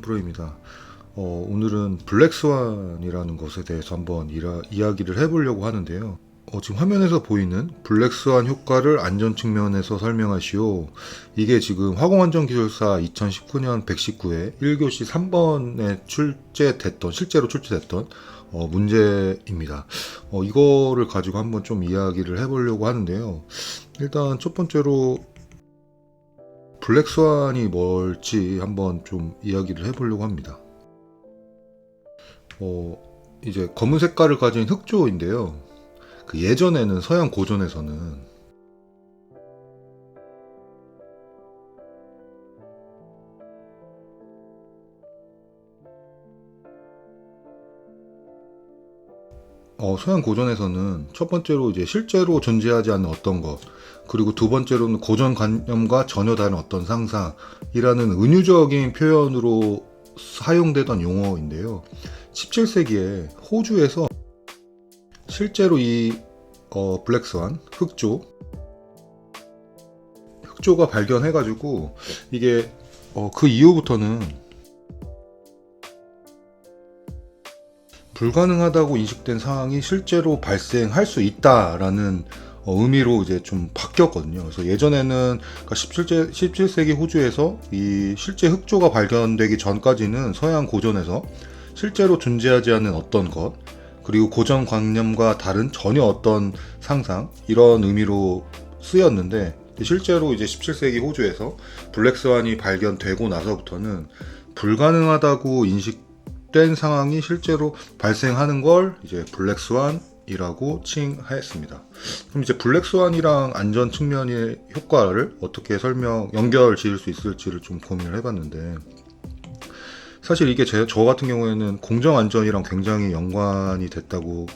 프로입니다. 어, 오늘은 블랙스완이라는 것에 대해서 한번 이라- 이야기를 해보려고 하는데요. 어, 지금 화면에서 보이는 블랙스완 효과를 안전 측면에서 설명하시오. 이게 지금 화공안전기술사 2019년 119회 1교시 3번에 출제됐던, 실제로 출제됐던 어, 문제입니다. 어, 이거를 가지고 한번 좀 이야기를 해보려고 하는데요. 일단 첫 번째로 블랙스완이 뭘지 한번 좀 이야기를 해보려고 합니다. 어, 이제 검은 색깔을 가진 흑조인데요. 그 예전에는 서양 고전에서는 어, 서양 고전에서는 첫 번째로 이제 실제로 존재하지 않는 어떤 것, 그리고 두 번째로는 고정관념과 전혀 다른 어떤 상상이라는 은유적인 표현으로 사용되던 용어인데요. 17세기에 호주에서 실제로 이 어, 블랙스완 흑조 흑조가 발견해가지고 이게 어, 그 이후부터는 불가능하다고 인식된 상황이 실제로 발생할 수 있다라는 어, 의미로 이제 좀 바뀌었거든요. 그래서 예전에는 그러니까 17세, 17세기 호주에서 이 실제 흑조가 발견되기 전까지는 서양 고전에서 실제로 존재하지 않는 어떤 것, 그리고 고정관념과 다른 전혀 어떤 상상, 이런 의미로 쓰였는데, 실제로 이제 17세기 호주에서 블랙스완이 발견되고 나서부터는 불가능하다고 인식 된 상황이 실제로 발생하는 걸 이제 블랙스완 이라고 칭하였습니다. 그럼 이제 블랙스완이랑 안전 측면의 효과를 어떻게 설명, 연결 지을 수 있을지를 좀 고민을 해봤는데, 사실 이게 제, 저 같은 경우에는 공정 안전이랑 굉장히 연관이 됐다고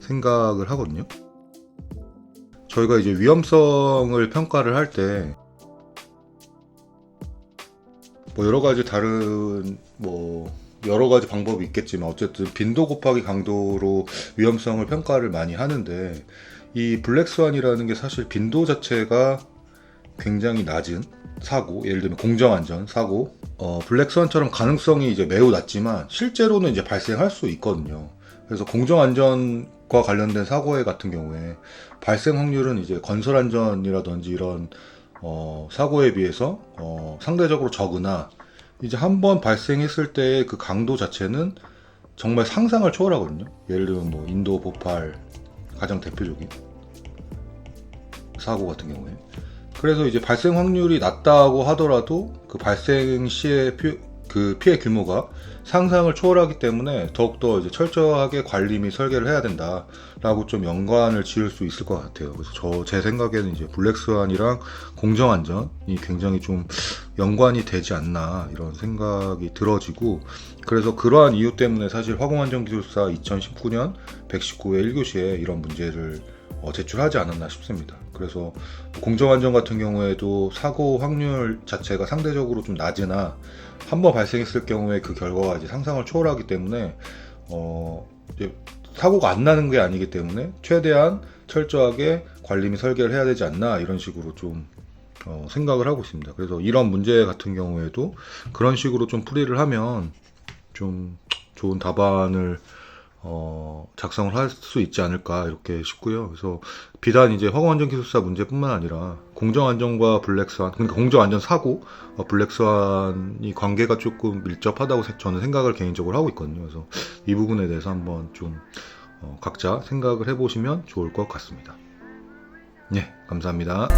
생각을 하거든요. 저희가 이제 위험성을 평가를 할 때, 뭐 여러 가지 다른, 뭐, 여러 가지 방법이 있겠지만, 어쨌든 빈도 곱하기 강도로 위험성을 평가를 많이 하는데, 이 블랙스완이라는 게 사실 빈도 자체가 굉장히 낮은 사고, 예를 들면 공정안전 사고, 어, 블랙스완처럼 가능성이 이제 매우 낮지만 실제로는 이제 발생할 수 있거든요. 그래서 공정안전과 관련된 사고에 같은 경우에 발생 확률은 이제 건설안전이라든지 이런 어, 사고에 비해서 어, 상대적으로 적으나 이제 한 번 발생했을 때의 그 강도 자체는 정말 상상을 초월하거든요. 예를 들면 뭐 인도 보팔 가장 대표적인 사고 같은 경우에 그래서 이제 발생 확률이 낮다고 하더라도 그 발생 피, 그 피해 규모가 상상을 초월하기 때문에 더욱더 이제 철저하게 관리 및 설계를 해야 된다라고 좀 연관을 지을 수 있을 것 같아요. 그래서 저 제 생각에는 이제 블랙스완이랑 공정안전이 굉장히 좀 연관이 되지 않나 이런 생각이 들어지고 그래서 그러한 이유 때문에 사실 화공안전기술사 2019년 119회 1교시에 이런 문제를 어, 제출하지 않았나 싶습니다. 그래서 공정안전 같은 경우에도 사고 확률 자체가 상대적으로 좀 낮으나 한 번 발생했을 경우에 그 결과가 이제 상상을 초월하기 때문에 어, 이제 사고가 안 나는 게 아니기 때문에 최대한 철저하게 관리 및 설계를 해야 되지 않나 이런 식으로 좀 어, 생각을 하고 있습니다. 그래서 이런 문제 같은 경우에도 그런 식으로 좀 풀이를 하면 좀 좋은 답안을 어, 작성을 할 수 있지 않을까 이렇게 싶고요. 그래서 비단 이제 화공안전 기술사 문제뿐만 아니라 공정안전과 블랙스완, 그러니까 공정안전 사고, 어, 블랙스완이 관계가 조금 밀접하다고 세- 저는 생각을 개인적으로 하고 있거든요. 그래서 이 부분에 대해서 한번 좀 어, 각자 생각을 해보시면 좋을 것 같습니다. 네, 감사합니다.